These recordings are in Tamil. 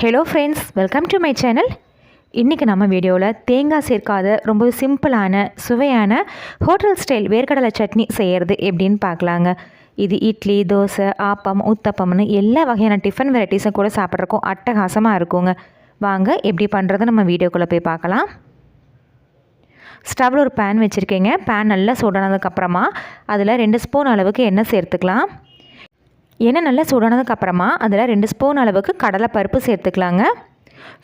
Hello friends welcome to my channel இன்றைக்கி நம்ம வீடியோவில் தேங்காய் சேர்க்காத ரொம்ப சிம்பிளான சுவையான ஹோட்டல் ஸ்டைல் வேர்க்கடலை சட்னி செய்கிறது எப்படின்னு பார்க்கலாங்க. இது இட்லி தோசை ஆப்பம் ஊத்தப்பம்னு எல்லா வகையான டிஃபன் வெரைட்டிஸும் கூட சாப்பிட்றக்கும் அட்டகாசமாக இருக்குங்க. வாங்க எப்படி பண்ணுறது நம்ம வீடியோக்குள்ளே போய் பார்க்கலாம். ஸ்டவ்வில் ஒரு பேன் வச்சுருக்கேங்க. பேன் நல்லா சூடானதுக்கப்புறமா அதில் ரெண்டு ஸ்பூன் அளவுக்கு எண்ணெய் சேர்த்துக்கலாம். எண்ணெய் நல்லா சூடானதுக்கப்புறமா அதில் ரெண்டு ஸ்பூன் அளவுக்கு கடலைப்பருப்பு சேர்த்துக்கலாங்க.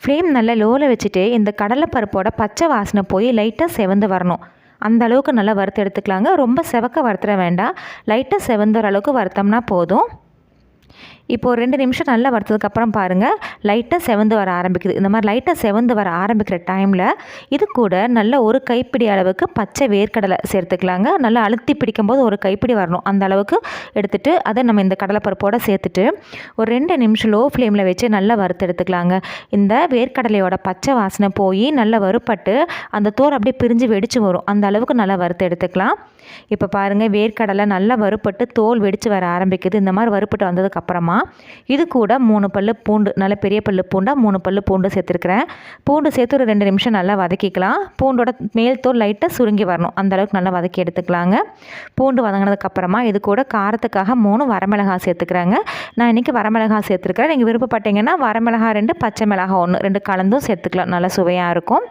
ஃப்ளேம் நல்லா லோவில் வச்சுட்டு இந்த கடலைப்பருப்போட பச்சை வாசனை போய் லைட்டாக செவந்து வரணும். அந்த அளவுக்கு நல்லா வறுத்து எடுத்துக்கலாங்க. ரொம்ப செவக்க வறுத்துட வேண்டாம். லைட்டாக செவந்துற அளவுக்கு வறுத்தோம்னா போதும். இப்போ ஒரு ரெண்டு நிமிஷம் நல்லா வறுத்ததுக்கப்புறம் பாருங்கள் லைட்டாக செவந்து வர ஆரம்பிக்குது. இந்த மாதிரி லைட்டாக செவந்து வர ஆரம்பிக்கிற டைமில் இது கூட நல்ல ஒரு கைப்பிடி அளவுக்கு பச்சை வேர்க்கடலை சேர்த்துக்கலாங்க. நல்லா அழுத்தி பிடிக்கும்போது ஒரு கைப்பிடி வரணும். அந்த அளவுக்கு எடுத்துகிட்டு அதை நம்ம இந்த கடலைப்பருப்போடு சேர்த்துட்டு ஒரு ரெண்டு நிமிஷம் லோ ஃப்ளேமில் வச்சு நல்லா வறுத்து எடுத்துக்கலாங்க. இந்த வேர்க்கடலையோட பச்சை வாசனை போய் நல்லா வறுப்பட்டு அந்த தோல் அப்படியே பிரிஞ்சு வெடித்து வரும். அந்த அளவுக்கு நல்லா வறுத்து எடுத்துக்கலாம். இப்போ பாருங்கள் வேர்க்கடலை நல்லா வறுப்பட்டு தோல் வெடித்து வர ஆரம்பிக்குது. இந்த மாதிரி வறுப்பட்டு வந்ததுக்கப்புறமா இது கூட மூணு பல் பூண்டு நல்ல பெரிய பல் பூண்டாக மூணு பல் பூண்டு சேர்த்துருக்குறேன். பூண்டு சேர்த்து ஒரு ரெண்டு நிமிஷம் நல்லா வதக்கிக்கலாம். பூண்டோட மேல் தோல் லைட்டாக சுருங்கி வரணும். அந்தளவுக்கு நல்லா வதக்கி எடுத்துக்கலாங்க. பூண்டு வதங்கினதுக்கப்புறமா இது கூட காரத்துக்காக மூணு வரமிளகாய் சேர்த்துக்கிறாங்க. நான் இன்றைக்கி வரமிளகாய் சேர்த்துருக்கிறேன். நீங்கள் விருப்பப்பட்டீங்கன்னா வரமிளகாய் ரெண்டு பச்சை மிளகாய் ஒன்று ரெண்டு கலந்தும் சேர்த்துக்கலாம். நல்லா சுவையாக இருக்கும்.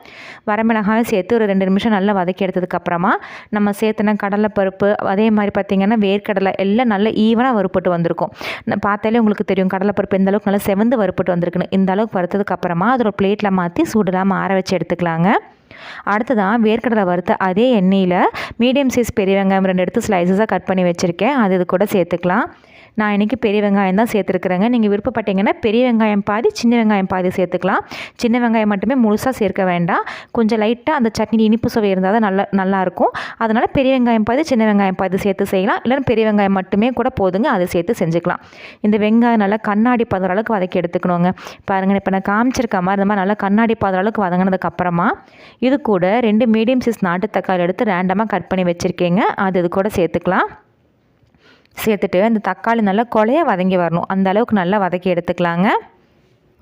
வரமிளகாயும் சேர்த்து ஒரு ரெண்டு நிமிஷம் நல்லா வதக்கி எடுத்ததுக்கப்புறமா நம்ம சேர்த்துன கடலைப்பருப்பு அதே மாதிரி பார்த்திங்கன்னா வேர்க்கடலை எல்லாம் நல்லா ஈவனாக வறுப்பட்டு வந்திருக்கும். பார்த்தாலே பார்த்தாலே உங்களுக்கு தெரியும் கடலைப்பருப்பு எந்த அளவுக்கு நல்லா செவந்து வறுப்பட்டு வந்திருக்குன்னு. இந்த அளவுக்கு வறுத்ததுக்கு அப்புறமா அதோட பிளேட்டில் மாற்றி சூடெல்லாம் ஆற வச்சு எடுத்துக்கலாங்க. அடுத்ததான் வேர்க்கடலை வறுத்த அதே எண்ணெயில் மீடியம் சைஸ் பெரிய வெங்காயம் ரெண்டு எடுத்து ஸ்லைசஸாக கட் பண்ணி வச்சுருக்கேன். அது இது கூட சேர்த்துக்கலாம். நான் இன்றைக்கி பெரிய வெங்காயம் தான் சேர்த்துருக்குறேங்க. நீங்கள் விருப்பப்பட்டீங்கன்னா பெரிய வெங்காயம் பாதி சின்ன வெங்காயம் பாதி சேர்த்துக்கலாம். சின்ன வெங்காயம் மட்டுமே முழுசாக சேர்க்க வேண்டாம். கொஞ்சம் லைட்டாக அந்த சட்னி இனிப்பு சுவை இருந்தால் தான் நல்லா நல்லாயிருக்கும் அதனால் பெரிய வெங்காயம் பாதி சின்ன வெங்காயம் பாதி சேர்த்து செய்யலாம். இல்லைன்னா பெரிய வெங்காயம் மட்டுமே கூட போதுங்க அதை சேர்த்து செஞ்சுக்கலாம். இந்த வெங்காயம் நல்லா கண்ணாடி பதற அளவுக்கு வதக்கி எடுத்துக்கணுங்க. பாருங்கள் இப்போ நான் காமிச்சிருக்க மாதிரி இந்த மாதிரி நல்லா கண்ணாடி பதற அளவுக்கு வதங்கினதுக்கப்புறமா இது கூட ரெண்டு மீடியம் சைஸ் நாட்டு தக்காளி எடுத்து ரேண்டமாக கட் பண்ணி வச்சுருக்கேங்க. அது இது கூட சேர்த்துக்கலாம். சேர்த்துட்டு அந்த தக்காளி நல்லா கொலைய வதங்கி வரணும். அந்த அளவுக்கு நல்லா வதக்கி எடுத்துக்கலாங்க.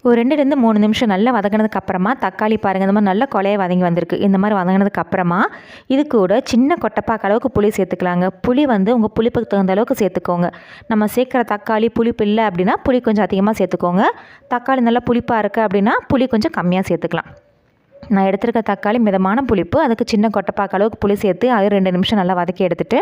ஒரு ரெண்டுலேருந்து மூணு நிமிஷம் நல்லா வதங்கினதுக்கு அப்புறமா தக்காளி பாருங்கள் இந்த மாதிரி நல்லா கொலைய வதங்கி வந்திருக்கு. இந்த மாதிரி வதங்கினதுக்கு அப்புறமா இது கூட சின்ன கொட்டப்பாக்க அளவுக்கு புளி சேர்த்துக்கலாங்க. புளி வந்து உங்கள் புளிப்புக்கு தகுந்த அளவுக்கு சேர்த்துக்கோங்க. நம்ம சேர்க்குற தக்காளி புளிப்பு இல்லை அப்படின்னா புளி கொஞ்சம் அதிகமாக சேர்த்துக்கோங்க. தக்காளி நல்லா புளிப்பாக இருக்குது அப்படின்னா புளி கொஞ்சம் கம்மியாக சேர்த்துக்கலாம். நான் எடுத்துருக்க தக்காளி மிதமான புளிப்பு அதுக்கு சின்ன கொட்டைப்பாக்க அளவுக்கு புளி சேர்த்து அது ரெண்டு நிமிஷம் நல்லா வதக்கி எடுத்துகிட்டு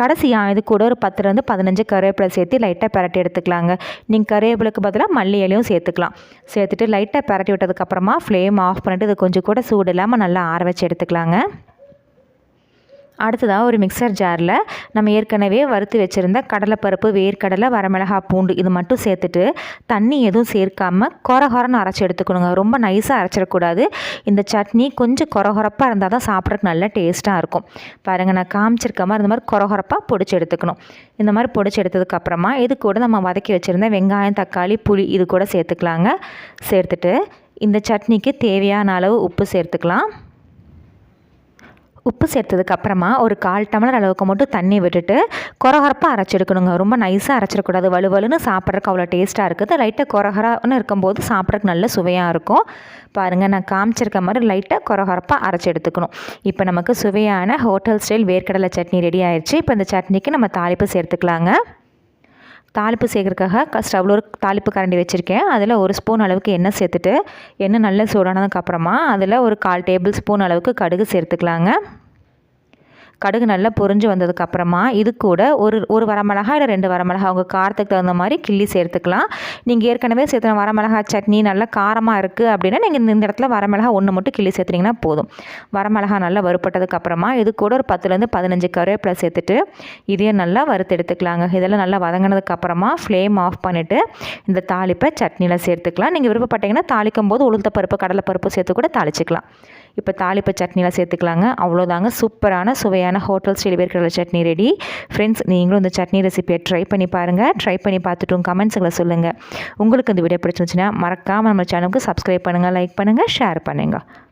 கடைசியாக இது கூட ஒரு பத்துலேருந்து பதினஞ்சு கருவேப்பிலை சேர்த்து லைட்டாக பரட்டி எடுத்துக்கலாங்க. நீங்கள் கருவேப்பிலுக்கு பதிலாக மல்லி இலையும் சேர்த்துக்கலாம். சேர்த்துட்டு லைட்டாக பரட்டி விட்டதுக்கப்புறமா ஃப்ளேம் ஆஃப் பண்ணிவிட்டு இது கொஞ்சம் கூட சூடு இல்லாமல் நல்லா ஆற வச்சு எடுத்துக்கலாங்க. அடுத்ததாக ஒரு மிக்சர் ஜாரில் நம்ம ஏற்கனவே வறுத்து வச்சுருந்த கடலைப்பருப்பு வேர்க்கடலை வரமிளகாய் பூண்டு இது மட்டும் சேர்த்துட்டு தண்ணி எதுவும் சேர்க்காமல் கொரகொரன்னு அரைச்சி எடுத்துக்கணுங்க. ரொம்ப நைஸாக அரைச்சிடக்கூடாது. இந்த சட்னி கொஞ்சம் கொரகொரப்பாக இருந்தால் தான் சாப்பிட்றதுக்கு நல்ல டேஸ்ட்டாக இருக்கும். பாருங்கள் நான் காமிச்சிருக்க மாதிரி இந்த மாதிரி கொரகொரப்பாக பொடிச்சு எடுத்துக்கணும். இந்த மாதிரி பொடிச்சு எடுத்ததுக்கப்புறமா இது கூட நம்ம வதக்கி வச்சுருந்த வெங்காயம் தக்காளி புளி இது கூட சேர்த்துக்கலாங்க. சேர்த்துட்டு இந்த சட்னிக்கு தேவையான அளவு உப்பு சேர்த்துக்கலாம். உப்பு சேர்த்ததுக்கு அப்புறமா ஒரு கால் டம்ளர் அளவுக்கு மட்டும் தண்ணி விட்டுட்டு குறகரப்பாக அரைச்செடுக்கணுங்க ரொம்ப நைஸாக அரைச்சிடக்கூடாது. வலுவலுன்னு சாப்பிட்றதுக்கு அவ்வளோ டேஸ்ட்டாக இருக்குது லைட்டாக குறகரன்னு இருக்கும்போது சாப்பிட்றதுக்கு நல்ல சுவையாக இருக்கும். பாருங்கள் நான் காமிச்சிருக்க மாதிரி லைட்டாக குறகரப்பாக அரைச்சி எடுத்துக்கணும். இப்போ நமக்கு சுவையான ஹோட்டல் ஸ்டைல் வேர்க்கடலை சட்னி ரெடி ஆயிடுச்சு இப்போ இந்த சட்னிக்கு நம்ம தாளிப்பு சேர்த்துக்கலாங்க. தாளிப்பு சேர்க்குறதுக்காக ஸ்டவ்வில் ஒரு தாளிப்பு கரண்டி வச்சுருக்கேன். அதில் ஒரு ஸ்பூன் அளவுக்கு எண்ணெய் சேர்த்துட்டு எண்ணெய் நல்லா சூடானதுக்கப்புறமா அதில் ஒரு கால் டேபிள் ஸ்பூன் அளவுக்கு கடுகு சேர்த்துக்கலாங்க. கடுகு நல்லா பொறிஞ்சு வந்ததுக்கப்புறமா இது கூட ஒரு ஒரு வரமிளகா இல்லை ரெண்டு வரமிளகா. உங்கள் காரத்துக்கு தகுந்த மாதிரி கிள்ளி சேர்த்துக்கலாம். நீங்கள் ஏற்கனவே சேர்த்துன வரமிளகா சட்னி நல்லா காரமாக இருக்குது அப்படின்னா நீங்கள் இந்த இடத்துல வரமிளகா ஒன்று மட்டும் கிள்ளி சேர்த்துனீங்கன்னா போதும். வரமிளகா நல்லா வறுப்பட்டதுக்கப்புறமா இது கூட ஒரு பத்துலேருந்து பதினஞ்சு கருவேப்பிலை சேர்த்துட்டு இதையும் நல்லா வறுத்து எடுத்துக்கலாங்க. இதெல்லாம் நல்லா வதங்கினதுக்கப்புறமா ஃப்ளேம் ஆஃப் பண்ணிவிட்டு இந்த தாளிப்பை சட்னியில் சேர்த்துக்கலாம். நீங்கள் விருப்பப்பட்டீங்கன்னா தாளிக்கும் போது உளுந்த பருப்பு கடலை பருப்பு சேர்த்து கூட தாளிச்சிக்கலாம். இப்போ தாளிப்பை சட்னியில் சேர்த்துக்கலாங்க. அவ்வளோதாங்க சூப்பரான சுவையான ஹோட்டல் ஸ்டைல் வேர்க்கடலை சட்னி ரெடி ஃப்ரெண்ட்ஸ் நீங்களும் இந்த சட்னி ரெசிபியை ட்ரை பண்ணி பாருங்கள் ட்ரை பண்ணி பார்த்துட்டும் கமெண்ட்ஸுங்களை சொல்லுங்கள் உங்களுக்கு இந்த வீடியோ பிடிச்சிருந்துச்சுன்னா மறக்காமல் நம்ம சேனலுக்கு சப்ஸ்கிரைப் பண்ணுங்கள் லைக் பண்ணுங்கள் ஷேர் பண்ணுங்கள்